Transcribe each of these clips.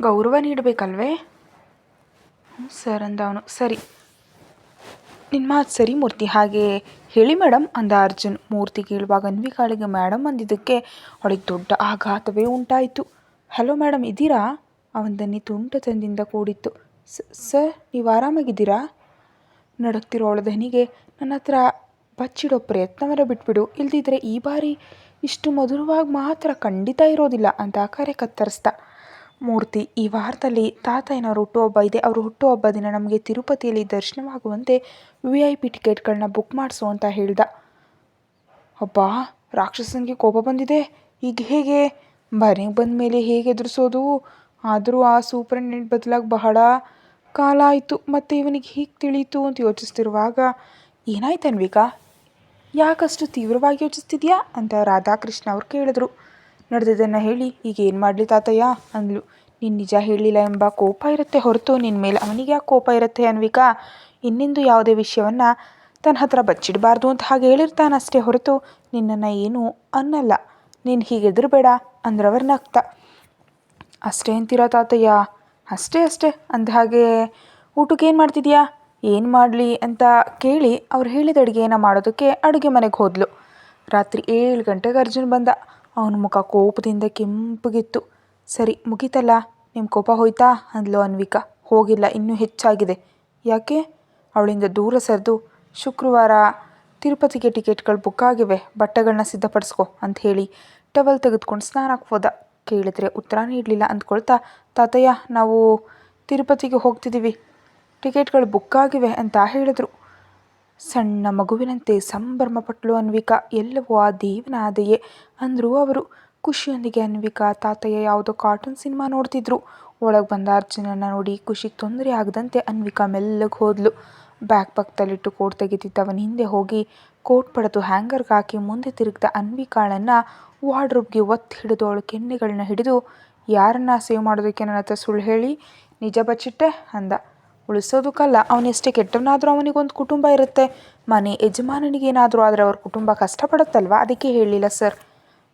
ಗೌರವ ನೀಡಬೇಕಲ್ವೇ? ಸರ್ ಅಂದ ಅವನು. ಸರಿ. ನಿನ್ನ ಮಾತು ಸರಿ, ಮೂರ್ತಿ. ಹಾಗೆ ಹೇಳಿ ಮೇಡಮ್ ಅಂದ ಅರ್ಜುನ್. ಮೂರ್ತಿ ಕೇಳುವಾಗ ಅನ್ವಿಕಾಳಿಗೆ ಮೇಡಮ್ ಅಂದಿದ್ದಕ್ಕೆ ಅವಳಿಗೆ ದೊಡ್ಡ ಆಘಾತವೇ ಉಂಟಾಯಿತು. ಹಲೋ ಮೇಡಮ್ ಇದ್ದೀರಾ? ಅವನ ತುಂಟ ತಂದಿಂದ ಕೂಡಿತ್ತು. "ಸ- ಸರ್, ನೀವು ಆರಾಮಾಗಿದ್ದೀರಾ? ನಡಕ್ತಿರೋ ಅವಳ ದನಿಗೆ, ನನ್ನ ಹತ್ರ ಬಚ್ಚಿಡೋ ಪ್ರಯತ್ನವನ್ನ ಬಿಟ್ಬಿಡು. ಇಲ್ದಿದ್ರೆ ಈ ಬಾರಿ ಇಷ್ಟು ಮಧುರವಾಗಿ ಮಾತ್ರ ಖಂಡಿತ ಇರೋದಿಲ್ಲ ಅಂತ ಕರೆ ಕತ್ತರಿಸ್ದ. ಮೂರ್ತಿ. ಈ ವಾರದಲ್ಲಿ ತಾತಯ್ಯನವ್ರ ಹುಟ್ಟುಹಬ್ಬ ಇದೆ. ಅವರು ಹುಟ್ಟುಹಬ್ಬ ದಿನ ನಮಗೆ ತಿರುಪತಿಯಲ್ಲಿ ದರ್ಶನವಾಗುವಂತೆ ವಿ ಐ ಪಿ ಟಿಕೆಟ್ಗಳನ್ನ ಬುಕ್ ಮಾಡಿಸು ಅಂತ ಹೇಳ್ದ. ಅಬ್ಬಾ, ರಾಕ್ಷಸನಿಗೆ ಕೋಪ ಬಂದಿದೆ. ಈಗ ಹೇಗೆ? ಮನೆಗೆ ಬಂದ ಮೇಲೆ ಹೇಗೆ ಎದುರಿಸೋದು? ಆದರೂ ಆ ಸೂಪರಿಂಟೆಂಡೆಂಟ್ ಬದಲಾಗಿ ಬಹಳ ಕಾಲ ಆಯಿತು. ಮತ್ತು ಇವನಿಗೆ ಹೀಗೆ ತಿಳಿಯಿತು ಅಂತ ಯೋಚಿಸ್ತಿರುವಾಗ ಏನಾಯ್ತು ಅನ್ವಿಕಾ ಯಾಕಷ್ಟು ತೀವ್ರವಾಗಿ ಯೋಚಿಸ್ತಿದ್ಯಾ ಅಂತ ರಾಧಾಕೃಷ್ಣ ಅವ್ರು ಕೇಳಿದ್ರು. ನಡೆದಿದ್ದನ್ನು ಹೇಳಿ, ಈಗ ಏನು ಮಾಡಲಿ ತಾತಯ್ಯ? ಅಂದ್ಲು. ನೀನು ನಿಜ ಹೇಳಲಿಲ್ಲ ಎಂಬ ಕೋಪ ಇರುತ್ತೆ ಹೊರತು ನಿನ್ನ ಮೇಲೆ. ಅವನಿಗೆ ಯಾಕೆ ಕೋಪ ಇರುತ್ತೆ ಅನ್ವಿಕಾ? ಇನ್ನಿಂದು ಯಾವುದೇ ವಿಷಯವನ್ನು ತನ್ನ ಹತ್ರ ಬಚ್ಚಿಡಬಾರ್ದು ಅಂತ ಹಾಗೆ ಹೇಳಿರ್ತಾನಷ್ಟೇ ಹೊರತು ನಿನ್ನನ್ನು ಏನು ಅನ್ನಲ್ಲ. ನೀನು ಹೀಗೆ ಹೆದರಬೇಡ ಅಂದ್ರವ್ರ ನಗ್ತ. ಅಷ್ಟೇ ಅಂತೀರಾ ತಾತಯ್ಯ? ಅಷ್ಟೇ ಅಷ್ಟೇ. ಅಂದ ಹಾಗೆ, ಊಟಕ್ಕೆ ಏನು ಮಾಡ್ತಿದ್ಯಾ? ಏನು ಮಾಡಲಿ? ಅಂತ ಕೇಳಿ ಅವ್ರು ಹೇಳಿದ ಅಡುಗೆಯನ್ನು ಮಾಡೋದಕ್ಕೆ ಅಡುಗೆ ಮನೆಗೆ ಹೋದ್ಲು. ರಾತ್ರಿ ಏಳು ಗಂಟೆಗೆ ಅರ್ಜುನ್ ಬಂದ. ಅವನ ಮುಖ ಕೋಪದಿಂದ ಕೆಂಪಗಿತ್ತು. ಸರಿ, ಮುಗೀತಲ್ಲ? ನಿಮ್ಮ ಕೋಪ ಹೋಯ್ತಾ? ಅಂದ್ಲು ಅನ್ವಿಕಾ. ಹೋಗಿಲ್ಲ, ಇನ್ನೂ ಹೆಚ್ಚಾಗಿದೆ. ಯಾಕೆ? ಅವಳಿಂದ ದೂರ ಸರಿದು, ಶುಕ್ರವಾರ ತಿರುಪತಿಗೆ ಟಿಕೆಟ್ಗಳು ಬುಕ್ ಆಗಿವೆ. ಬಟ್ಟೆಗಳನ್ನ ಸಿದ್ಧಪಡಿಸ್ಕೊ ಅಂತ ಹೇಳಿ ಟವಲ್ ತೆಗೆದುಕೊಂಡು ಸ್ನಾನಕ್ಕೆ ಹೋದ. ಕೇಳಿದ್ರೆ ಉತ್ತರ ನೀಡಲಿಲ್ಲ ಅಂದ್ಕೊಳ್ತಾ, ತಾತಯ್ಯ, ನಾವು ತಿರುಪತಿಗೆ ಹೋಗ್ತಿದ್ದೀವಿ. ಟಿಕೆಟ್ಗಳು ಬುಕ್ ಆಗಿವೆ ಅಂತ ಹೇಳಿದ್ರು. ಸಣ್ಣ ಮಗುವಿನಂತೆ ಸಂಭ್ರಮಪಟ್ಲು ಅನ್ವಿಕಾ, ಎಲ್ಲವೂ ಆ ದೇವನ ಆದೆಯೇ ಅಂದರು ಅವರು. ಖುಷಿಯೊಂದಿಗೆ ಅನ್ವಿಕಾ ತಾತಯ್ಯ ಯಾವುದೋ ಕಾರ್ಟೂನ್ ಸಿನಿಮಾ ನೋಡ್ತಿದ್ರು. ಒಳಗೆ ಬಂದ ಅರ್ಜುನನ್ನ ನೋಡಿ ಖುಷಿಗೆ ತೊಂದರೆ ಆಗದಂತೆ ಅನ್ವಿಕಾ ಮೆಲ್ಲಗೆ ಹೋದ್ಲು. ಬ್ಯಾಗ್ ಪಕ್ಕದಲ್ಲಿಟ್ಟು ಕೋಟ್ ತೆಗಿತಿದ್ದ ಅವನ ಹಿಂದೆ ಹೋಗಿ ಕೋಟ್ ಪಡೆದು ಹ್ಯಾಂಗರ್ಗೆ ಹಾಕಿ ಮುಂದೆ ತಿರುಗಿದ ಅನ್ವಿಕಾಳನ್ನು ವಾರ್ಡ್ರೋಬ್ಗೆ ಒತ್ತಿ ಹಿಡಿದು ಅವಳು ಕೆನ್ನೆಗಳನ್ನ ಹಿಡಿದು, ಯಾರನ್ನ ಸೇವ್ ಮಾಡೋದಕ್ಕೆ ನನ್ನ ಹತ್ರ ಸುಳ್ಳು ಹೇಳಿ? ನಿಜ ಬಚ್ಚಿಟ್ಟೆ? ಅಂದ. ಉಳಿಸೋದಕ್ಕಲ್ಲ ಅವನೆಷ್ಟೇ ಕೆಟ್ಟವನಾದರೂ ಅವನಿಗೊಂದು ಕುಟುಂಬ ಇರುತ್ತೆ. ಮನೆ ಯಜಮಾನನಿಗೇನಾದರೂ ಆದರೆ ಅವ್ರ ಕುಟುಂಬ ಕಷ್ಟಪಡುತ್ತಲ್ವ? ಅದಕ್ಕೆ ಹೇಳಲಿಲ್ಲ ಸರ್.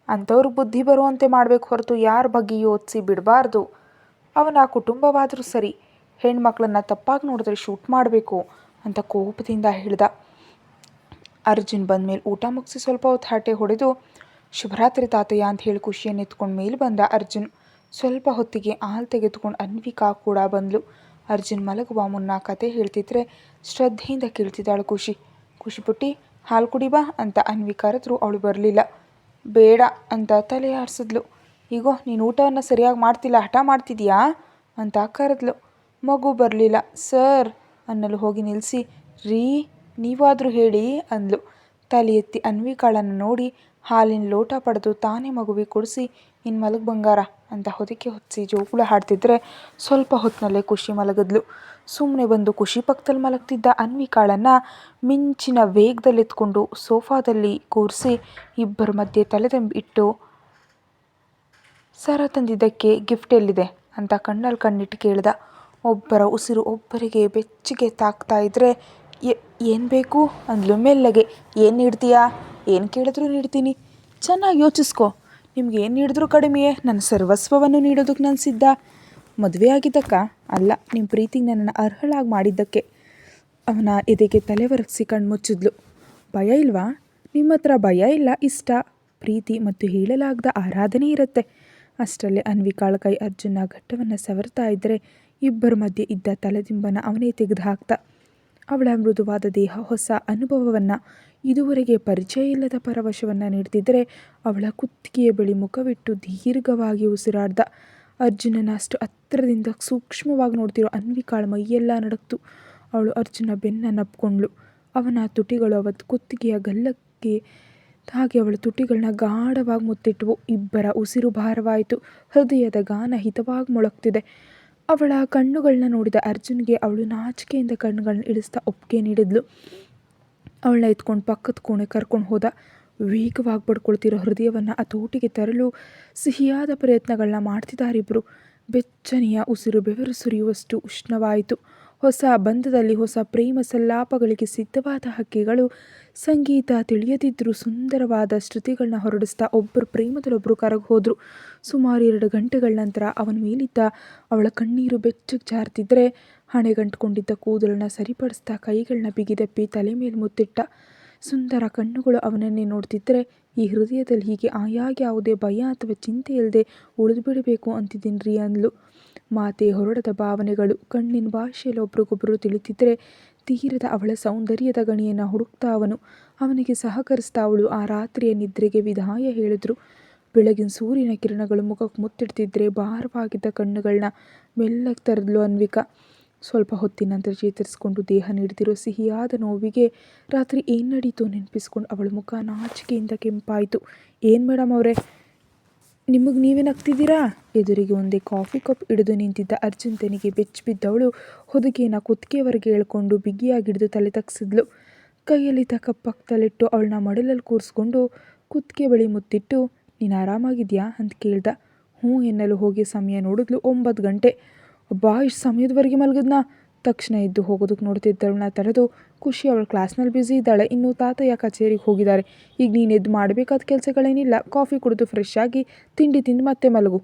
ಅಂಥವ್ರಿಗೆ ಬುದ್ಧಿ ಬರುವಂತೆ ಮಾಡಬೇಕು ಹೊರತು ಯಾರ ಬಗ್ಗೆ ಯೋಚಿಸಿ ಬಿಡಬಾರ್ದು. ಅವನ ಕುಟುಂಬವಾದರೂ ಸರಿ, ಹೆಣ್ಮಕ್ಳನ್ನ ತಪ್ಪಾಗಿ ನೋಡಿದ್ರೆ ಶೂಟ್ ಮಾಡಬೇಕು ಅಂತ ಕೋಪದಿಂದ ಹೇಳ್ದ. ಅರ್ಜುನ್ ಬಂದಮೇಲೆ ಊಟ ಮುಗಿಸಿ ಸ್ವಲ್ಪ ಹೊತ್ತು ಹಾಟೆ ಹೊಡೆದು, ಶುಭರಾತ್ರಿ ತಾತಯ್ಯ ಅಂತ ಹೇಳಿ ಖುಷಿಯನ್ನು ಎತ್ಕೊಂಡು ಮೇಲೆ ಬಂದ ಅರ್ಜುನ್. ಸ್ವಲ್ಪ ಹೊತ್ತಿಗೆ ಹಾಲು ತೆಗೆದುಕೊಂಡು ಅನ್ವಿಕಾ ಕೂಡ ಬಂದ್ಲು. ಅರ್ಜುನ್ ಮಲಗುವ ಮುನ್ನ ಕತೆ ಹೇಳ್ತಿದ್ರೆ ಶ್ರದ್ಧೆಯಿಂದ ಕೇಳ್ತಿದ್ದಾಳು ಖುಷಿ. ಖುಷಿ ಪುಟ್ಟಿ, ಹಾಲು ಕುಡಿ ಬಾ ಅಂತ ಅನ್ವಿ ಅವಳು ಬರಲಿಲ್ಲ. ಬೇಡ ಅಂತ ತಲೆ ಆಡಿಸಿದ್ಲು. ಈಗೋ ನೀನು ಊಟವನ್ನು ಸರಿಯಾಗಿ ಮಾಡ್ತಿಲ್ಲ, ಹಠ ಮಾಡ್ತಿದೀಯಾ? ಅಂತ ಕರೆದ್ಲು. ಮಗು ಬರಲಿಲ್ಲ, ಸರ್, ಅನ್ನಲು ಹೋಗಿ ನಿಲ್ಲಿಸಿ ರೀ, ನೀವಾದರೂ ಹೇಳಿ, ಅಂದ್ಲು. ತಲೆ ಎತ್ತಿ ಅನ್ವಿಕಾಳನ್ನು ನೋಡಿ ಹಾಲಿನ ಲೋಟ ಪಡೆದು ತಾನೇ ಮಗುವಿಗೆ ಕೊಡಿಸಿ ಇನ್ನು ಮಲಗು ಬಂಗಾರ ಅಂತ ಹೊದಿಕೆ ಹೊತ್ತಿಸಿ ಜೋಗುಳ ಹಾಡ್ತಿದ್ರೆ ಸ್ವಲ್ಪ ಹೊತ್ತಿನಲ್ಲೇ ಖುಷಿ ಮಲಗಿದ್ಲು. ಸುಮ್ಮನೆ ಬಂದು ಖುಷಿ ಪಕ್ಕದಲ್ಲಿ ಮಲಗ್ತಿದ್ದ ಅನ್ವಿಕಾಳನ್ನು ಮಿಂಚಿನ ವೇಗದಲ್ಲಿ ಎತ್ಕೊಂಡು ಸೋಫಾದಲ್ಲಿ ಕೂರಿಸಿ ಇಬ್ಬರ ಮಧ್ಯೆ ತಲೆದಂಬಿ ಇಟ್ಟು, ಸರ ತಂದಿದ್ದಕ್ಕೆ ಗಿಫ್ಟ್ ಎಲ್ಲಿದೆ? ಅಂತ ಕಣ್ಣಲ್ಲಿ ಕಣ್ಣಿಟ್ಟು ಕೇಳ್ದ. ಒಬ್ಬರ ಉಸಿರು ಒಬ್ಬರಿಗೆ ಬೆಚ್ಚಗೆ ತಾಕ್ತಾ ಇದ್ರೆ ಏನು ಬೇಕು? ಅಂದ್ಲು ಮೆಲ್ಲಗೆ. ಏನು ನೀಡ್ತೀಯಾ? ಏನು ಕೇಳಿದ್ರು ನೀಡ್ತೀನಿ. ಚೆನ್ನಾಗಿ ಯೋಚಿಸ್ಕೊ. ನಿಮ್ಗೆ ಏನು ನೀಡಿದ್ರು ಕಡಿಮೆಯೇ. ನನ್ನ ಸರ್ವಸ್ವವನ್ನು ನೀಡೋದಕ್ಕೆ ನಾನು ಸಿದ್ಧ. ಮದುವೆ ಆಗಿದ್ದಕ್ಕ ಅಲ್ಲ ನಿಮ್ಮ ಪ್ರೀತಿಗೆ ನನ್ನನ್ನು ಅರ್ಹಳಾಗಿ ಮಾಡಿದ್ದಕ್ಕೆ. ಅವನ ಎದೆಗೆ ತಲೆ ಒರಗಿಸಿ ಕಣ್ಮುಚ್ಚಿದ್ಲು ಭಯ ಇಲ್ವಾ? ನಿಮ್ಮ ಹತ್ರ ಭಯ ಇಲ್ಲ, ಇಷ್ಟ. ಪ್ರೀತಿ ಮತ್ತು ಹೇಳಲಾಗದ ಆರಾಧನೆ ಇರುತ್ತೆ. ಅಷ್ಟರಲ್ಲೇ ಅನ್ವಿಕಾಳ ಕೈ ಅರ್ಜುನ ಘಟ್ಟವನ್ನು ಸವರ್ತಾ ಇದ್ದರೆ ಇಬ್ಬರ ಮಧ್ಯೆ ಇದ್ದ ತಲೆದಿಂಬನ ಅವನೇ ತೆಗೆದು ಹಾಕ್ತ ಅವಳ ಮೃದುವಾದ ದೇಹ, ಹೊಸ ಅನುಭವವನ್ನು ಇದುವರೆಗೆ ಪರಿಚಯ ಇಲ್ಲದ ಪರವಶವನ್ನು ನೀಡ್ತಿದ್ದರೆ ಅವಳ ಕುತ್ತಿಗೆಯ ಬಳಿ ಮುಖವಿಟ್ಟು ದೀರ್ಘವಾಗಿ ಉಸಿರಾಡ್ದ. ಅರ್ಜುನನ ಅಷ್ಟು ಹತ್ತಿರದಿಂದ ಸೂಕ್ಷ್ಮವಾಗಿ ನೋಡ್ತಿರೋ ಅನ್ವಿಕಾಳ ಮೈಯೆಲ್ಲ ನಡಕ್ತು ಅವಳು ಅರ್ಜುನ ಬೆನ್ನ ನಪ್ಕೊಂಡ್ಳು. ಅವನ ತುಟಿಗಳು ಅವತ್ತು ಕುತ್ತಿಗೆಯ ಗಲ್ಲಕ್ಕೆ ಹಾಗೆ ಅವಳ ತುಟಿಗಳನ್ನ ಗಾಢವಾಗಿ ಮುತ್ತಿಟ್ವು. ಇಬ್ಬರ ಉಸಿರು ಭಾರವಾಯಿತು. ಹೃದಯದ ಗಾನ ಹಿತವಾಗಿ ಮೊಳಗ್ತಿದೆ. ಅವಳ ಕಣ್ಣುಗಳನ್ನ ನೋಡಿದ ಅರ್ಜುನ್ಗೆ ಅವಳು ನಾಚಿಕೆಯಿಂದ ಕಣ್ಣುಗಳನ್ನ ಇಳಿಸ್ತಾ ಒಪ್ಪಿಗೆ ನೀಡಿದ್ಲು. ಅವಳನ್ನ ಎತ್ಕೊಂಡು ಪಕ್ಕದ ಕೋಣೆ ಕರ್ಕೊಂಡು ಹೋದ. ವೇಗವಾಗಿ ಪಡ್ಕೊಳ್ತಿರೋ ಹೃದಯವನ್ನು ಹತೋಟಿಗೆ ತರಲು ಸಿಹಿಯಾದ ಪ್ರಯತ್ನಗಳನ್ನ ಮಾಡ್ತಿದ್ದಾರಿಬ್ಬರು ಬೆಚ್ಚನೆಯ ಉಸಿರು ಬೆವರು ಸುರಿಯುವಷ್ಟು ಉಷ್ಣವಾಯಿತು. ಹೊಸ ಬಂಧದಲ್ಲಿ ಹೊಸ ಪ್ರೇಮ ಸಲ್ಲಾಪಗಳಿಗೆ ಸಿದ್ಧವಾದ ಹಕ್ಕಿಗಳು ಸಂಗೀತ ತಿಳಿಯದಿದ್ದರೂ ಸುಂದರವಾದ ಶ್ರುತಿಗಳನ್ನ ಹೊರಡಿಸ್ತಾ ಒಬ್ಬರು ಪ್ರೇಮದಲ್ಲೊಬ್ಬರು ಕರಗಿ ಹೋದರು. ಸುಮಾರು ಎರಡು ಗಂಟೆಗಳ ನಂತರ ಅವನ ಮೇಲಿದ್ದ ಅವಳ ಕಣ್ಣೀರು ಬೆಚ್ಚಗೆ ಜಾರ್ತಿದ್ರೆ ಹಣೆಗಂಟ್ಕೊಂಡಿದ್ದ ಕೂದಲನ್ನ ಸರಿಪಡಿಸ್ತಾ ಕೈಗಳನ್ನ ಬಿಗಿದಪ್ಪಿ ತಲೆ ಮೇಲೆ ಮುತ್ತಿಟ್ಟ ಸುಂದರ ಕಣ್ಣುಗಳು ಅವನನ್ನೇ ನೋಡ್ತಿದ್ರೆ ಈ ಹೃದಯದಲ್ಲಿ ಹೀಗೆ ಆಯಾಗ ಯಾವುದೇ ಭಯ ಅಥವಾ ಚಿಂತೆ ಇಲ್ಲದೆ ಉಳಿದು ಬಿಡಬೇಕು ಅಂತಿದ್ದೀನಿ ರೀ ಅಂದ್ಲು. ಮಾತೆ ಹೊರಡದ ಭಾವನೆಗಳು ಕಣ್ಣಿನ ಭಾಷೆಯಲ್ಲಿ ಒಬ್ರಿಗೊಬ್ಬರು ತಿಳಿತಿದ್ರೆ ತೀರದ ಅವಳ ಸೌಂದರ್ಯದ ಗಣಿಯನ್ನು ಹುಡುಕ್ತಾ ಅವನು. ಅವನಿಗೆ ಸಹಕರಿಸ್ತಾ ಅವಳು ಆ ರಾತ್ರಿಯ ನಿದ್ರೆಗೆ ವಿದಾಯ ಹೇಳಿದ್ರು. ಬೆಳಗಿನ ಸೂರ್ಯನ ಕಿರಣಗಳು ಮುಖಕ್ಕೆ ಮುತ್ತಿಡ್ತಿದ್ರೆ ಭಾರವಾಗಿದ್ದ ಕಣ್ಣುಗಳನ್ನ ಮೆಲ್ಲಗೆ ತರದ್ಲು ಅನ್ವಿಕಾ. ಸ್ವಲ್ಪ ಹೊತ್ತಿನ ನಂತರ ಚೇತರಿಸ್ಕೊಂಡು ದೇಹ ನೀಡ್ತಿರೋ ಸಿಹಿಯಾದ ನೋವಿಗೆ ರಾತ್ರಿ ಏನು ನಡೀತು ನೆನಪಿಸ್ಕೊಂಡು ಅವಳ ಮುಖ ನಾಚಿಕೆಯಿಂದ ಕೆಂಪಾಯಿತು. ಏನು ಮೇಡಮ್ ಅವರೇ? ನಿಮಗೆ ನೀವೇ ನಗ್ತಿದ್ದೀರಾ ಎದುರಿಗೆ ಒಂದೇ ಕಾಫಿ ಕಪ್ ಹಿಡಿದು ನಿಂತಿದ್ದ ಅರ್ಜುನ್ ತೆನಿಗೆ ಬೆಚ್ಚಿ ಬಿದ್ದವಳು. ಹೊದಿಗೆಯನ್ನು ಕುತ್ತಿಗೆವರೆಗೆ ಎಳ್ಕೊಂಡು ಬಿಗಿಯಾಗಿ ಹಿಡಿದು ತಲೆ ತಗ್ಸಿದ್ಲು. ಕೈಯಲ್ಲಿದ್ದ ತಕ್ಕ ಪಕ್ಕದಲ್ಲಿಟ್ಟು ಅವಳನ್ನ ಮಡಲಲ್ಲಿ ಕೂರಿಸ್ಕೊಂಡು ಕುತ್ತಿಗೆ ಬಳಿ ಮುತ್ತಿಟ್ಟು, ನೀನು ಆರಾಮಾಗಿದೆಯಾ? ಅಂತ ಕೇಳ್ದ. ಹ್ಞೂ ಎನ್ನಲು ಹೋಗಿ ಸಮಯ ನೋಡಿದ್ಲು. ಒಂಬತ್ತು ಗಂಟೆ. ಅಬ್ಬಾ ಇಷ್ಟು ಸಮಯದವರೆಗೆ ಮಲಗಿದ್ನಾ. ತಕ್ಷಣ ಎದ್ದು ಹೋಗೋದಕ್ಕೆ ನೋಡ್ತಿದ್ದವಳನ್ನ ತಡೆದು ಖುಷಿ ಅವಳು ಕ್ಲಾಸ್ನಲ್ಲಿ ಬ್ಯುಸಿ ಇದ್ದಾಳೆ. ಇನ್ನು ತಾತಯ್ಯ ಕಚೇರಿಗೆ ಹೋಗಿದ್ದಾರೆ. ಈಗ ನೀನು ಎದ್ದು ಮಾಡಬೇಕಾದ ಕೆಲಸಗಳೇನಿಲ್ಲ. ಕಾಫಿ ಕುಡಿದು ಫ್ರೆಶ್ ಆಗಿ ತಿಂಡಿ ತಿಂದು ಮತ್ತೆ ಮಲಗು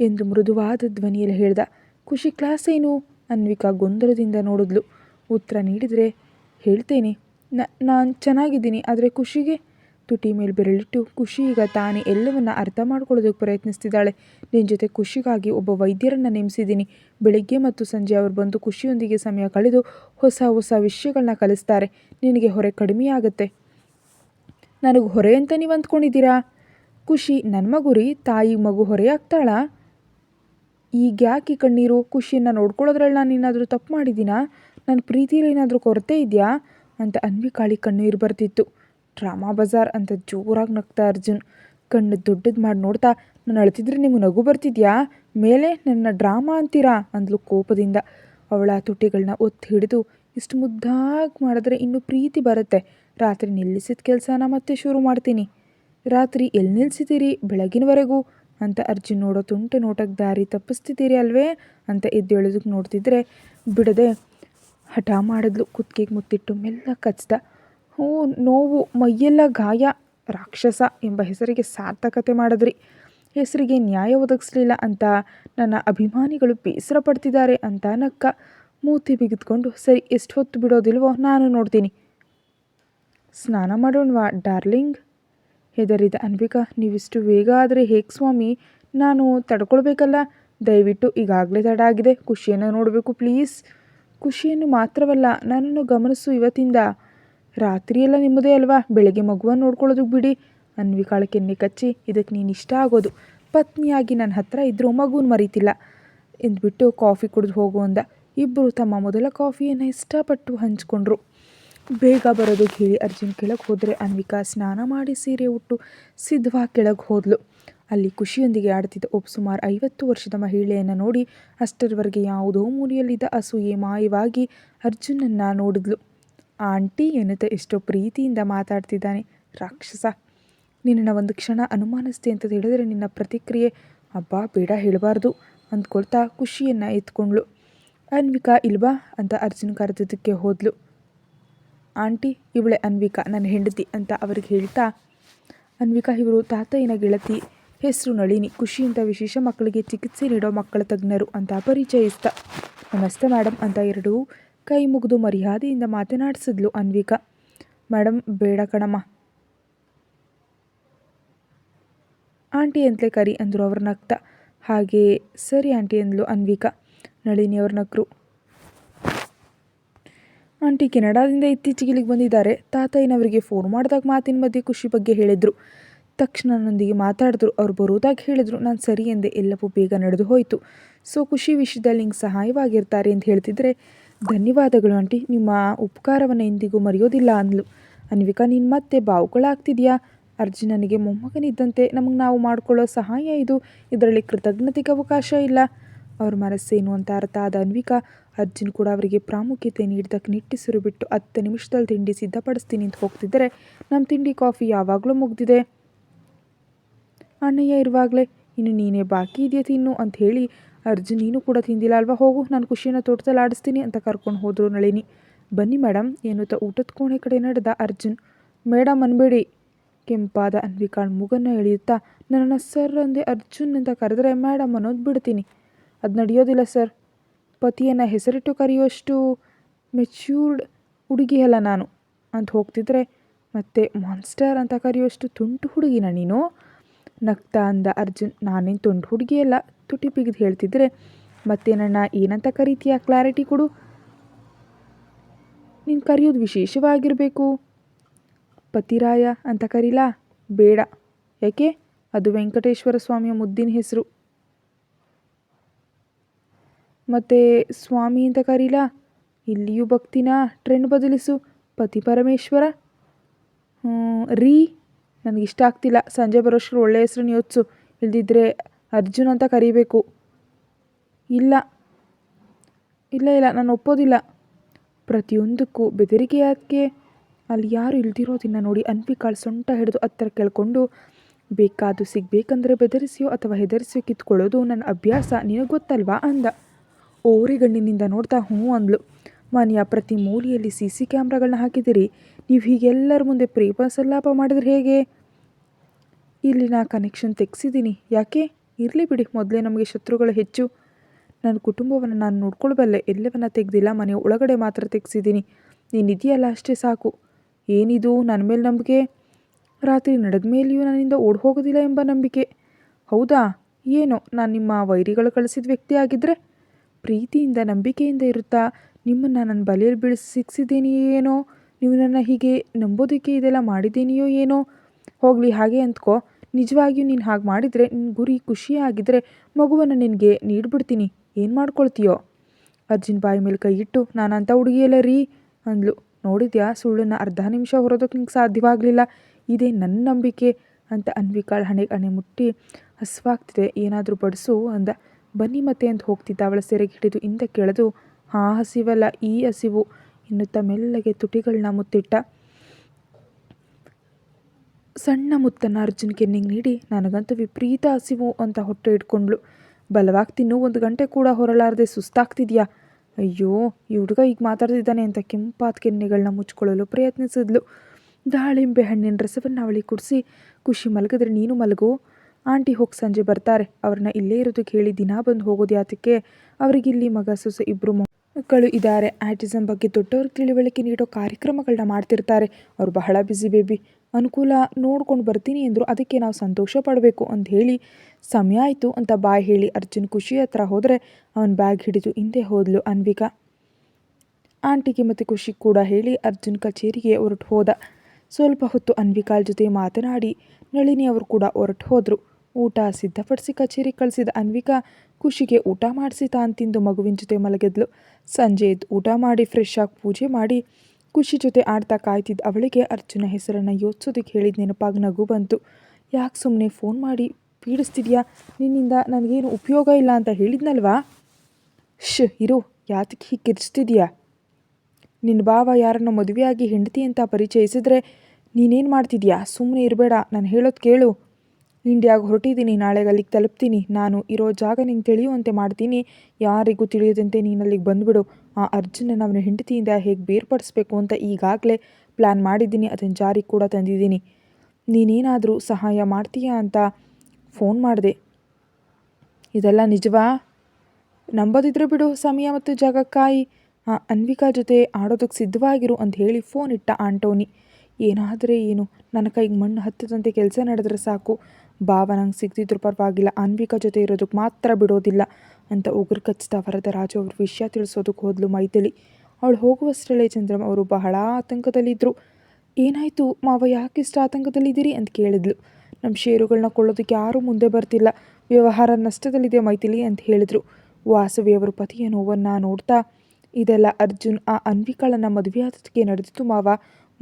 ಎಂದು ಮೃದುವಾದ ಧ್ವನಿಯಲ್ಲಿ ಹೇಳ್ದ. ಖುಷಿ ಕ್ಲಾಸ್ ಏನು? ಅನ್ವಿಕಾ ಗೊಂದಲದಿಂದ ನೋಡಿದ್ಲು. ಉತ್ತರ ನೀಡಿದರೆ, ಹೇಳ್ತೇನೆ. ನಾನು ಚೆನ್ನಾಗಿದ್ದೀನಿ, ಆದರೆ ಖುಷಿಗೆ ತುಟಿ ಮೇಲೆ ಬೆರಳಿಟ್ಟು ಖುಷಿ ಈಗ ತಾನೇ ಎಲ್ಲವನ್ನ ಅರ್ಥ ಮಾಡ್ಕೊಳ್ಳೋದಕ್ಕೆ ಪ್ರಯತ್ನಿಸ್ತಿದ್ದಾಳೆ. ನಿನ್ನ ಜೊತೆ ಖುಷಿಗಾಗಿ ಒಬ್ಬ ವೈದ್ಯರನ್ನು ನೇಮಿಸಿದ್ದೀನಿ. ಬೆಳಿಗ್ಗೆ ಮತ್ತು ಸಂಜೆ ಅವರು ಬಂದು ಖುಷಿಯೊಂದಿಗೆ ಸಮಯ ಕಳೆದು ಹೊಸ ಹೊಸ ವಿಷಯಗಳನ್ನ ಕಲಿಸ್ತಾರೆ. ನಿನಗೆ ಹೊರೆ ಕಡಿಮೆ ಆಗುತ್ತೆ. ನನಗೆ ಹೊರೆ ಅಂತ ನೀವು ಅಂದ್ಕೊಂಡಿದ್ದೀರಾ? ಖುಷಿ ನನ್ನ ಮಗುರಿ, ತಾಯಿ ಮಗು ಹೊರೆ ಆಗ್ತಾಳಾ? ಈಗ ಯಾಕೆ ಕಣ್ಣೀರು? ಖುಷಿಯನ್ನು ನೋಡ್ಕೊಳ್ಳೋದ್ರಲ್ಲಿ ನಾನು ಏನಾದರೂ ತಪ್ಪು ಮಾಡಿದ್ದೀನಾ? ನನ್ನ ಪ್ರೀತಿಯಲ್ಲಿ ಏನಾದರೂ ಕೊರತೆ ಇದೆಯಾ? ಅಂತ ಅನ್ವಿಕಾಳಿ ಕಣ್ಣೀರು ಬರ್ತಿತ್ತು. ಡ್ರಾಮಾ ಬಜಾರ್ ಅಂತ ಜೋರಾಗಿ ನಗ್ತಾ ಅರ್ಜುನ್. ಕಣ್ಣು ದೊಡ್ಡದು ಮಾಡಿ ನೋಡ್ತಾ ನಾನು ಅಳ್ತಿದ್ರೆ ನಿಮಗೆ ನಗು ಬರ್ತಿದ್ಯಾ? ಮೇಲೆ ನನ್ನ ಡ್ರಾಮಾ ಅಂತೀರಾ? ಅಂದ್ಲು ಕೋಪದಿಂದ. ಅವಳ ತುಟಿಗಳನ್ನ ಒತ್ತಿ ಹಿಡಿದು, ಇಷ್ಟು ಮುದ್ದಾಗಿ ಮಾಡಿದ್ರೆ ಇನ್ನೂ ಪ್ರೀತಿ ಬರುತ್ತೆ. ರಾತ್ರಿ ನಿಲ್ಲಿಸಿದ ಕೆಲಸನ ಮತ್ತೆ ಶುರು ಮಾಡ್ತೀನಿ. ರಾತ್ರಿ ಎಲ್ಲಿ ನಿಲ್ಲಿಸಿದ್ದೀರಿ ಬೆಳಗಿನವರೆಗೂ? ಅಂತ ಅರ್ಜುನ್ ನೋಡೋ ತುಂಟು ನೋಟಕ್ಕೆ ದಾರಿ ತಪ್ಪಿಸ್ತಿದ್ದೀರಿ ಅಲ್ವೇ? ಅಂತ ಎದ್ದೇಳೋದಕ್ಕೆ ನೋಡ್ತಿದ್ರೆ, ಬಿಡದೆ. ಹಠ ಮಾಡಿದ್ಲು ಕುತ್ತಿಗೆಗೆ ಮುತ್ತಿಟ್ಟು ಮೆಲ್ಲ ಹ್ಞೂ ನೋವು, ಮೈಯೆಲ್ಲ ಗಾಯ. ರಾಕ್ಷಸ ಎಂಬ ಹೆಸರಿಗೆ ಸಾರ್ಥಕತೆ ಮಾಡಿದ್ರಿ. ಹೆಸರಿಗೆ ನ್ಯಾಯ ಒದಗಿಸ್ಲಿಲ್ಲ ಅಂತ ನನ್ನ ಅಭಿಮಾನಿಗಳು ಬೇಸರ ಪಡ್ತಿದ್ದಾರೆ ಅಂತ ನಕ್ಕ ಮೂತಿ ಬಿಗಿದ್ಕೊಂಡು, ಸರಿ, ಎಷ್ಟು ಹೊತ್ತು ಬಿಡೋದಿಲ್ವೋ, ನಾನು ನೋಡ್ತೀನಿ. ಸ್ನಾನ ಮಾಡೋಣವಾ, ಡಾರ್ಲಿಂಗ್? ಹೆದರಿದ ಅನ್ವಿಕಾ, ನೀವಿಷ್ಟು ವೇಗ ಆದರೆ ಹೇಗೆ ಸ್ವಾಮಿ? ನಾನು ತಡ್ಕೊಳ್ಬೇಕಲ್ಲ. ದಯವಿಟ್ಟು ಈಗಾಗಲೇ ತಡ ಆಗಿದೆ ಖುಷಿಯನ್ನು ನೋಡಬೇಕು, ಪ್ಲೀಸ್. ಖುಷಿಯನ್ನು ಮಾತ್ರವಲ್ಲ, ನನ್ನನ್ನು ಗಮನಿಸು ಇವತ್ತಿಂದ. ರಾತ್ರಿಯೆಲ್ಲ ನಿಮ್ಮದೇ ಅಲ್ವಾ? ಬೆಳಗ್ಗೆ ಮಗುವನ್ನು ನೋಡ್ಕೊಳ್ಳೋದಕ್ಕೆ ಬಿಡಿ. ಅನ್ವಿಕಾಳ ಕೆನ್ನೆ ಕಚ್ಚಿ, ಇದಕ್ಕೆ ನೀನು ಇಷ್ಟ ಆಗೋದು. ಪತ್ನಿಯಾಗಿ ನನ್ನ ಹತ್ರ ಇದ್ದರೂ ಮಗುನ ಮರೀತಿಲ್ಲ. ಎಂದ್ಬಿಟ್ಟು ಕಾಫಿ ಕುಡಿದು ಹೋಗು ಅಂದ. ಇಬ್ಬರು ತಮ್ಮ ಮೊದಲ ಕಾಫಿಯನ್ನು ಇಷ್ಟಪಟ್ಟು ಹಂಚ್ಕೊಂಡ್ರು. ಬೇಗ ಬರೋದು ಹೇಳಿ ಅರ್ಜುನ್ ಕೆಳಗೆ ಹೋದರೆ ಅನ್ವಿಕಾ ಸ್ನಾನ ಮಾಡಿ ಸೀರೆ ಉಟ್ಟು ಸಿದ್ಧವಾ ಕೆಳಗೆ ಹೋದ್ಲು. ಅಲ್ಲಿ ಖುಷಿಯೊಂದಿಗೆ ಆಡ್ತಿದ್ದ ಒಬ್ಬ ಸುಮಾರು ಐವತ್ತು ವರ್ಷದ ಮಹಿಳೆಯನ್ನು ನೋಡಿ ಅಷ್ಟರವರೆಗೆ ಯಾವುದೋ ಮೂಲೆಯಲ್ಲಿದ್ದ ಅಸೂಯೆ ಮಾಯವಾಗಿ ಅರ್ಜುನನ್ನು ನೋಡಿದ್ಲು. ಆಂಟಿ ಎನ್ನುತ್ತಾ ಎಷ್ಟೋ ಪ್ರೀತಿಯಿಂದ ಮಾತಾಡ್ತಿದ್ದಾನೆ. ರಾಕ್ಷಸ ನಿನ್ನನ್ನು ಒಂದು ಕ್ಷಣ ಅನುಮಾನಿಸ್ತೆ ಅಂತ ಹೇಳಿದ್ರೆ ನಿನ್ನ ಪ್ರತಿಕ್ರಿಯೆ ಅಬ್ಬಾ ಬೇಡ ಹೇಳಬಾರ್ದು ಅಂದ್ಕೊಳ್ತಾ ಖುಷಿಯನ್ನು ಎತ್ಕೊಂಡ್ಳು. ಅನ್ವಿಕಾ ಇಲ್ವಾ ಅಂತ ಅರ್ಜುನ್ ಕರೆದಿದ್ದಕ್ಕೆ ಹೋದ್ಲು. ಆಂಟಿ, ಇವಳೆ ಅನ್ವಿಕಾ, ನನ್ನ ಹೆಂಡತಿ ಅಂತ ಅವ್ರಿಗೆ ಹೇಳ್ತಾ, ಅನ್ವಿಕಾ, ಇವರು ತಾತಯ್ಯನ ಗೆಳತಿ, ಹೆಸರು ನಳಿನಿ, ಖುಷಿಯಿಂದ ವಿಶೇಷ ಮಕ್ಕಳಿಗೆ ಚಿಕಿತ್ಸೆ ನೀಡೋ ಮಕ್ಕಳ ತಜ್ಞರು ಅಂತ ಪರಿಚಯಿಸ್ತಾ, ನಮಸ್ತೆ ಮೇಡಮ್ ಅಂತ ಎರಡೂ ಕೈ ಮುಗಿದು ಮರ್ಯಾದೆಯಿಂದ ಮಾತನಾಡಿಸಿದ್ಲು ಅನ್ವಿಕಾ. ಮೇಡಮ್ ಬೇಡ ಕಣಮ್ಮ. ಆಂಟಿ ಅಂತಲೇ ಕರಿ ಅಂದರು ಅವ್ರ ನಗ್ತ ಹಾಗೆ ಸರಿ ಆಂಟಿ ಅಂದ್ಲು ಅನ್ವಿಕಾ. ನಳಿನಿ ಅವ್ರ ನಕ್ರು. ಆಂಟಿ ಕೆನಡಾದಿಂದ ಇತ್ತೀಚೆಗೆ ಇಲ್ಲಿಗೆ ಬಂದಿದ್ದಾರೆ. ತಾತಯ್ಯನವರಿಗೆ ಫೋನ್ ಮಾಡಿದಾಗ ಮಾತಿನ ಮಧ್ಯೆ ಖುಷಿ ಬಗ್ಗೆ ಹೇಳಿದರು. ತಕ್ಷಣ ನನ್ನೊಂದಿಗೆ ಮಾತಾಡಿದ್ರು. ಅವ್ರು ಬರೋದಾಗ ಹೇಳಿದ್ರು. ನಾನು ಸರಿ ಎಂದೆ ಎಲ್ಲವೂ ಬೇಗ ನಡೆದು ಹೋಯಿತು. ಸೊ ಖುಷಿ ವಿಷಯದಲ್ಲಿ ಹಿಂಗೆ ಸಹಾಯವಾಗಿರ್ತಾರೆ ಅಂತ ಹೇಳ್ತಿದ್ರೆ ಧನ್ಯವಾದಗಳು, ಆಂಟಿ. ನಿಮ್ಮ ಉಪಕಾರವನ್ನು ಎಂದಿಗೂ ಮರೆಯೋದಿಲ್ಲ ಅಂದ್ಲು. ಅನ್ವಿಕಾ, ನೀನು ಮತ್ತೆ ಬಾವುಗಳಾಗ್ತಿದ್ಯಾ ಅರ್ಜುನನಿಗೆ ಮೊಮ್ಮಗನಿದ್ದಂತೆ ನಮಗೆ ನಾವು ಮಾಡಿಕೊಳ್ಳೋ ಸಹಾಯ ಇದು. ಇದರಲ್ಲಿ ಕೃತಜ್ಞತೆಗೆ ಅವಕಾಶ ಇಲ್ಲ. ಅವ್ರ ಮನಸ್ಸೇನು ಅಂತ ಅರ್ಥ ಆದ ಅನ್ವಿಕಾ, ಅರ್ಜುನ್ ಕೂಡ ಅವರಿಗೆ ಪ್ರಾಮುಖ್ಯತೆ ನೀಡಿದಕ್ಕೆ ನಿಟ್ಟಿಸಿರು ಬಿಟ್ಟು ಹತ್ತು ನಿಮಿಷದಲ್ಲಿ ತಿಂಡಿ ಸಿದ್ಧಪಡಿಸ್ತೀನಿ ಅಂತ ಹೋಗ್ತಿದ್ದರೆ. ನಮ್ಮ ತಿಂಡಿ ಕಾಫಿ ಯಾವಾಗಲೂ ಮುಗ್ದಿದೆ. ಅಣ್ಣಯ್ಯ ಇರುವಾಗಲೇ, ಇನ್ನು ನೀನೇ ಬಾಕಿ ಇದೆಯಾ ತಿನ್ನು ಅಂತ ಹೇಳಿ ಅರ್ಜುನ್, ನೀನು ಕೂಡ ತಿಂದಿಲ್ಲ ಅಲ್ವಾ? ಹೋಗು, ನಾನು ಖುಷಿನ ತೋಟದಲ್ಲಿ ಆಡಿಸ್ತೀನಿ ಅಂತ ಕರ್ಕೊಂಡು ಹೋದರು ನಳಿನಿ. ಬನ್ನಿ ಮೇಡಮ್ ತ ಊಟದ ಕೋಣೆ ಕಡೆ ನಡೆದ ಅರ್ಜುನ್. ಮೇಡಮ್ ಅನ್ಬೇಡಿ. ಕೆಂಪಾದ ಅನ್ವಿಕಾಳ್ ಮುಗನ್ನ ಎಳೆಯುತ್ತಾ, ನನ್ನನ್ನು ಸರ್ ಅಂದೆ ಅರ್ಜುನ್ ಅಂತ ಕರೆದ್ರೆ ಮೇಡಮ್ ಅನ್ನೋದು ಬಿಡ್ತೀನಿ. ಅದು ನಡೆಯೋದಿಲ್ಲ ಸರ್. ಪತಿಯನ್ನು ಹೆಸರಿಟ್ಟು ಕರೆಯುವಷ್ಟು ಮೆಚ್ಯೂರ್ಡ್ ಹುಡುಗಿ ಅಲ್ಲ ನಾನು. ಅಂತ ಹೋಗ್ತಿದ್ರೆ ಮತ್ತೆ ಮಾನ್ಸ್ಟರ್ ಅಂತ ಕರೆಯುವಷ್ಟು ತುಂಟು ಹುಡುಗಿನ ನೀನು? ನಗ್ತಾ ಅಂದ ಅರ್ಜುನ್, ನಾನೇನು ತೊಂಡು ಹುಡುಗಿಯಲ್ಲ ತುಟಿ ಬಿಗಿದು ಹೇಳ್ತಿದ್ರೆ ಮತ್ತೆ ನನ್ನ ಏನಂತ ಕರೀತೀಯ ಕ್ಲಾರಿಟಿ ಕೊಡು. ನೀನು ಕರೆಯೋದು ವಿಶೇಷವಾಗಿರಬೇಕು. ಪತಿರಾಯ ಅಂತ ಕರೀಲಾ? ಬೇಡ. ಯಾಕೆ? ಅದು ವೆಂಕಟೇಶ್ವರ ಸ್ವಾಮಿಯ ಮುದ್ದಿನ ಹೆಸರು. ಮತ್ತು ಸ್ವಾಮಿ ಅಂತ ಕರೀಲಾ? ಇಲ್ಲಿಯೂ ಭಕ್ತಿನ? ಟ್ರೆಂಡ್ ಬದಲಿಸು. ಪತಿ ಪರಮೇಶ್ವರ? ರೀ. ನನಗೆ ಇಷ್ಟ ಆಗ್ತಿಲ್ಲ. ಸಂಜೆ ಬರೋಷ್ಟ್ರು ಒಳ್ಳೆ ಹೆಸರು ಯೋಚಿಸು ಇಲ್ದಿದ್ರೆ ಅರ್ಜುನ್ ಅಂತ ಕರಿಬೇಕು. ಇಲ್ಲ. ಇಲ್ಲ ಇಲ್ಲ, ನಾನು ಒಪ್ಪೋದಿಲ್ಲ. ಪ್ರತಿಯೊಂದಕ್ಕೂ ಬೆದರಿಕೆ ಯಾಕೆ? ಅಲ್ಲಿ ಯಾರು ಇಲ್ದಿರೋದನ್ನ ನೋಡಿ ಅನ್ವಿಕಾಳ್ ಸೊಂಟ ಹಿಡಿದು ಹತ್ತಿರ ಕೇಳ್ಕೊಂಡು ಬೇಕಾದು ಸಿಗಬೇಕಂದ್ರೆ ಬೆದರಿಸಿಯೋ ಅಥವಾ ಹೆದರಿಸಿಯೋ ಕಿತ್ಕೊಳ್ಳೋದು ನನ್ನ ಅಭ್ಯಾಸ. ನಿನಗೆ ಗೊತ್ತಲ್ವಾ? ಅಂದ. ಓರಿಗಣ್ಣಿನಿಂದ ನೋಡ್ತಾ ಹ್ಞೂ ಅಂದ್ಲು. ಮನೆಯ, ಪ್ರತಿ ಮೂಲೆಯಲ್ಲಿ ಸಿ ಸಿ ಕ್ಯಾಮ್ರಾಗಳನ್ನ ಹಾಕಿದಿರಿ ನೀವು ಹೀಗೆಲ್ಲರ ಮುಂದೆ ಪ್ರೇಮ ಸಲ್ಲಾಪ ಮಾಡಿದ್ರೆ ಹೇಗೆ? ಇಲ್ಲಿ ನಾ ಕನೆಕ್ಷನ್ ತೆಗೆಸಿದ್ದೀನಿ ಯಾಕೆ? ಇರಲಿ ಬಿಡಿ. ಮೊದಲೇ ನಮಗೆ ಶತ್ರುಗಳು ಹೆಚ್ಚು. ನನ್ನ ಕುಟುಂಬವನ್ನು ನಾನು ನೋಡ್ಕೊಳ್ಬಲ್ಲೆ. ಎಲ್ಲವನ್ನ ತೆಗೆದಿಲ್ಲ, ಮನೆ ಒಳಗಡೆ ಮಾತ್ರ ತೆಗೆಸಿದ್ದೀನಿ ನೀನಿದೆಯಲ್ಲ ಅಷ್ಟೇ ಸಾಕು. ಏನಿದು? ನನ್ನ ಮೇಲೆ ನಂಬಿಕೆ? ರಾತ್ರಿ ನಡೆದ ಮೇಲೆಯೂ ನನ್ನಿಂದ ಓಡ್ ಹೋಗೋದಿಲ್ಲ ಎಂಬ ನಂಬಿಕೆ. ಹೌದಾ? ಏನೋ? ನಾನು ನಿಮ್ಮ ವೈರಿಗಳು ಕಳಿಸಿದ ವ್ಯಕ್ತಿ ಆಗಿದ್ದರೆ ಪ್ರೀತಿಯಿಂದ ನಂಬಿಕೆಯಿಂದ ಇರುತ್ತಾ? ನಿಮ್ಮನ್ನು ನನ್ನ ಬಲೆಯಲ್ಲಿ ಬೀಳಿಸಿ ಸಿಕ್ಕಿಸಿದ್ದೀನಿ ಏನೋ? ನೀವು ನನ್ನ ಹೀಗೆ ನಂಬೋದಕ್ಕೆ ಇದೆಲ್ಲ ಮಾಡಿದ್ದೀನಿಯೋ ಏನೋ? ಹೋಗಲಿ, ಹಾಗೆ ಅಂದ್ಕೋ ನಿಜವಾಗಿಯೂ ನೀನು ಹಾಗೆ ಮಾಡಿದರೆ ನಿನ್ನ ಗುರಿ ಖುಷಿಯಾಗಿದ್ದರೆ ಮಗುವನ್ನು ನಿನಗೆ ನೀಡ್ಬಿಡ್ತೀನಿ. ಏನು ಮಾಡ್ಕೊಳ್ತೀಯೋ? ಅರ್ಜುನ್ ಬಾಯಿ ಮೇಲೆ ಕೈ ಇಟ್ಟು ನಾನಂಥ ಹುಡುಗಿಯಲ್ಲ ರೀ, ಅಂದ್ಲು. ನೋಡಿದ್ಯಾ? ಸುಳ್ಳನ್ನು ಅರ್ಧ ನಿಮಿಷ ಹೊರೋದಕ್ಕೆ ನಿಂಗೆ ಸಾಧ್ಯವಾಗಲಿಲ್ಲ. ಇದೇ ನನ್ನ ನಂಬಿಕೆ ಅಂತ ಅನ್ವಿಕಾಳ್ ಹಣೆಗೆ ಹಣೆ ಮುಟ್ಟಿ, ಹಸುವಾಗ್ತಿದೆ. ಏನಾದರೂ ಬಡಿಸು ಅಂದ. ಬನ್ನಿ ಮತ್ತೆ ಅಂತ ಹೋಗ್ತಿದ್ದ ಅವಳ ಸೆರೆಗೆ ಹಿಡಿದು, ಹಿಂದೆ ಕೆಳೆದು, ಹಾಂ, ಹಸಿವಲ್ಲ, ಈ ಹಸಿವು. ಎನ್ನುತ್ತಾ ಮೆಲ್ಲಗೆ ತುಟಿಗಳನ್ನ ಮುತ್ತಿಟ್ಟ ಸಣ್ಣ ಮುತ್ತನ್ನು ಅರ್ಜುನ್ ಕೆನ್ನಿಗೆ ನೀಡಿ, ನನಗಂತೂ ವಿಪರೀತ ಹಸಿವು ಅಂತ ಹೊಟ್ಟೆ ಇಟ್ಕೊಂಡ್ಳು. ಬಲವಾಗಿ ತಿನ್ನು ಒಂದು ಗಂಟೆ ಕೂಡ ಹೊರಲಾರದೆ ಸುಸ್ತಾಗ್ತಿದ್ಯಾ? ಅಯ್ಯೋ, ಈ ಹುಡುಗ ಈಗ ಮಾತಾಡ್ತಿದ್ದಾನೆ ಅಂತ ಕೆಂಪಾದ ಕೆನ್ನೆಗಳನ್ನ ಮುಚ್ಕೊಳ್ಳಲು ಪ್ರಯತ್ನಿಸಿದ್ಲು. ದಾಳಿಂಬೆ ಹಣ್ಣಿನ ರಸವನ್ನು ಅವಳಿ ಕುಡಿಸಿ, ಖುಷಿ ಮಲಗಿದ್ರೆ ನೀನು ಮಲಗು. ಆಂಟಿ ಹೋಗಿ ಸಂಜೆ ಬರ್ತಾರೆ. ಅವ್ರನ್ನ ಇಲ್ಲೇ ಇರೋದಕ್ಕೆ ಹೇಳಿ ದಿನ ಬಂದು ಹೋಗೋದು ಯಾತಕ್ಕೆ? ಅವರಿಗಿಲ್ಲಿ ಮಗ, ಸೊಸೆ ಇಬ್ಬರು ಮಕ್ಕಳು ಇದ್ದಾರೆ. ಆಟಿಸಮ್ ಬಗ್ಗೆ ದೊಡ್ಡವ್ರಿಗೆ ತಿಳಿವಳಿಕೆ ನೀಡೋ ಕಾರ್ಯಕ್ರಮಗಳನ್ನ ಮಾಡ್ತಿರ್ತಾರೆ. ಅವ್ರು ಬಹಳ ಬ್ಯುಸಿ ಬೇಬಿ ಅನುಕೂಲ ನೋಡ್ಕೊಂಡು ಬರ್ತೀನಿ ಅಂದರು ಅದಕ್ಕೆ ನಾವು ಸಂತೋಷ ಪಡಬೇಕು ಅಂತ ಹೇಳಿ ಸಮಯ ಆಯಿತು ಅಂತ ಬಾಯ್ ಹೇಳಿ ಅರ್ಜುನ್ ಖುಷಿ ಹತ್ರ ಹೋದರೆ ಅವನ ಬ್ಯಾಗ್ ಹಿಡಿದು ಹಿಂದೆ ಹೋದ್ಲು ಅನ್ವಿಕಾ. ಆಂಟಿಗೆ ಮತ್ತು ಖುಷಿ ಕೂಡ ಹೇಳಿ ಅರ್ಜುನ್ ಕಚೇರಿಗೆ ಹೊರಟು ಹೋದ. ಸ್ವಲ್ಪ ಹೊತ್ತು ಅನ್ವಿಕಾಲ್ ಜೊತೆ ಮಾತನಾಡಿ ನಳಿನಿ ಅವರು ಕೂಡ ಹೊರಟು ಹೋದರು. ಊಟ ಸಿದ್ಧಪಡಿಸಿ ಕಚೇರಿ ಕಳಿಸಿದ ಅನ್ವಿಕಾ ಖುಷಿಗೆ ಊಟ ಮಾಡಿಸಿ ತಾನು ತಿಂದು ಮಗುವಿನ ಜೊತೆ ಮಲಗಿದ್ಲು. ಸಂಜೆ ಎದ್ದು ಊಟ ಮಾಡಿ ಫ್ರೆಶ್ ಆಗಿ ಪೂಜೆ ಮಾಡಿ ಖುಷಿ ಜೊತೆ ಆಡ್ತಾ ಕಾಯ್ತಿದ್ದ ಅವಳಿಗೆ ಅರ್ಜುನ ಹೆಸರನ್ನು ಯೋಚಿಸೋದಕ್ಕೆ ಹೇಳಿದ ನೆನಪಾಗಿ ನಗು ಬಂತು. ಯಾಕೆ ಸುಮ್ಮನೆ ಫೋನ್ ಮಾಡಿ, ಪೀಡಿಸ್ತಿದ್ಯಾ? ನಿನ್ನಿಂದ ನನಗೇನು ಉಪಯೋಗ ಇಲ್ಲ ಅಂತ ಹೇಳಿದ್ನಲ್ವಾ? ಶ್ ಇರು, ಯಾತಕ್ಕೆ ಹೀಗೆ ಕಿರ್ಚ್ತಿದ್ಯಾ? ನಿನ್ನ ಭಾವ ಯಾರನ್ನ ಮದುವೆಯಾಗಿ ಹೆಂಡತಿ ಅಂತ ಪರಿಚಯಿಸಿದ್ರೆ ನೀನೇನು ಮಾಡ್ತಿದ್ಯಾ? ಸುಮ್ಮನೆ ಇರಬೇಡ, ನಾನು ಹೇಳೋದು ಕೇಳು. ಇಂಡಿಯಾಗೆ ಹೊರಟಿದ್ದೀನಿ ನಾಳೆಗೆ ಅಲ್ಲಿಗೆ ತಲುಪ್ತೀನಿ. ನಾನು ಇರೋ ಜಾಗ ನಿಂಗೆ ತಿಳಿಯುವಂತೆ ಮಾಡ್ತೀನಿ. ಯಾರಿಗೂ ತಿಳಿಯದಂತೆ ನೀನು ಅಲ್ಲಿಗೆ ಬಂದುಬಿಡು. ಆ ಅರ್ಜುನನ ಅವನ ಹೆಂಡತಿಯಿಂದ ಹೇಗೆ ಬೇರ್ಪಡಿಸ್ಬೇಕು ಅಂತ ಈಗಾಗಲೇ ಪ್ಲ್ಯಾನ್ ಮಾಡಿದ್ದೀನಿ. ಅದನ್ನು ಜಾರಿಗೆ ಕೂಡ ತಂದಿದ್ದೀನಿ. ನೀನೇನಾದರೂ ಸಹಾಯ ಮಾಡ್ತೀಯಾ ಅಂತ ಫೋನ್ ಮಾಡಿದೆ. ಇದೆಲ್ಲ ನಿಜವಾ? ನಂಬೋದಿದ್ರೆ ಬಿಡು ಸಮಯ ಮತ್ತು ಜಾಗಕ್ಕಾಯಿ ಕಾಯಿ. ಆ ಅನ್ವಿಕಾ ಜೊತೆ ಆಡೋದಕ್ಕೆ ಸಿದ್ಧವಾಗಿರು ಅಂತ ಹೇಳಿ ಫೋನ್ ಇಟ್ಟ ಆಂಟೋನಿ. ಏನಾದರೆ ಏನು? ನನ್ನ ಕೈಗೆ ಮಣ್ಣು ಹತ್ತದಂತೆ ಕೆಲಸ ನಡೆದ್ರೆ ಸಾಕು. ಭಾವ ನಂಗೆ ಸಿಗ್ತಿದ್ರು ಪರವಾಗಿಲ್ಲ ಅನ್ವಿಕಾ ಜೊತೆ ಇರೋದಕ್ಕೆ ಮಾತ್ರ ಬಿಡೋದಿಲ್ಲ ಅಂತ ಉಗುರು ಕಚ್ಚಿದ ವರದರಾಜು ಅವರು ವಿಷಯ ತಿಳಿಸೋದಕ್ಕೆ ಹೋದ್ಲು ಮೈಥಿಲಿ. ಅವಳು ಹೋಗುವಷ್ಟರಲ್ಲೇ ಚಂದ್ರಮ್ಮ ಅವರು ಬಹಳ ಆತಂಕದಲ್ಲಿದ್ದರು ಏನಾಯಿತು ಮಾವ ಯಾಕೆ ಇಷ್ಟ ಆತಂಕದಲ್ಲಿದ್ದೀರಿ ಅಂತ ಕೇಳಿದ್ಲು. ನಮ್ಮ ಷೇರುಗಳನ್ನ ಕೊಳ್ಳೋದಕ್ಕೆ ಯಾರೂ ಮುಂದೆ ಬರ್ತಿಲ್ಲ. ವ್ಯವಹಾರ ನಷ್ಟದಲ್ಲಿದೆ ಮೈಥಿಲಿ ಅಂತ ಹೇಳಿದರು. ವಾಸವಿ ಅವರು ಪತಿಯ ನೋವನ್ನು ನೋಡ್ತಾ, ಇದೆಲ್ಲ ಅರ್ಜುನ್ ಆ ಅನ್ವಿಕಾಳನ್ನು ಮದುವೆಯಾದಕ್ಕೆ ನಡೆದಿತ್ತು ಮಾವ.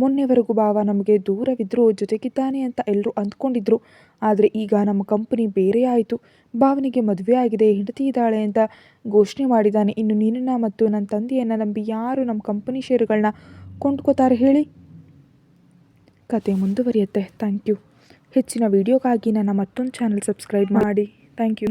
ಮೊನ್ನೆವರೆಗೂ ಭಾವ ನಮಗೆ ದೂರವಿದ್ದರೂ ಜೊತೆಗಿದ್ದಾನೆ ಅಂತ ಎಲ್ಲರೂ ಅಂದ್ಕೊಂಡಿದ್ರು. ಆದರೆ ಈಗ ನಮ್ಮ ಕಂಪನಿ ಬೇರೆ ಆಯಿತು. ಭಾವನಿಗೆ ಮದುವೆ ಆಗಿದೆ, ಹೆಂಡತಿ ಇದ್ದಾಳೆ ಅಂತ ಘೋಷಣೆ ಮಾಡಿದ್ದಾನೆ ಇನ್ನು ನಿನ್ನನ್ನು ಮತ್ತು ನನ್ನ ತಂದೆಯನ್ನು ನಂಬಿ ಯಾರು ನಮ್ಮ ಕಂಪನಿ ಷೇರುಗಳನ್ನ ಕೊಂಡ್ಕೋತಾರೆ ಹೇಳಿ? ಕತೆ ಮುಂದುವರಿಯುತ್ತೆ. ಥ್ಯಾಂಕ್ ಯು ಹೆಚ್ಚಿನ ವೀಡಿಯೋಗಾಗಿ ನನ್ನ ಮತ್ತೊಂದು ಚಾನಲ್ ಸಬ್ಸ್ಕ್ರೈಬ್ ಮಾಡಿ. Thank you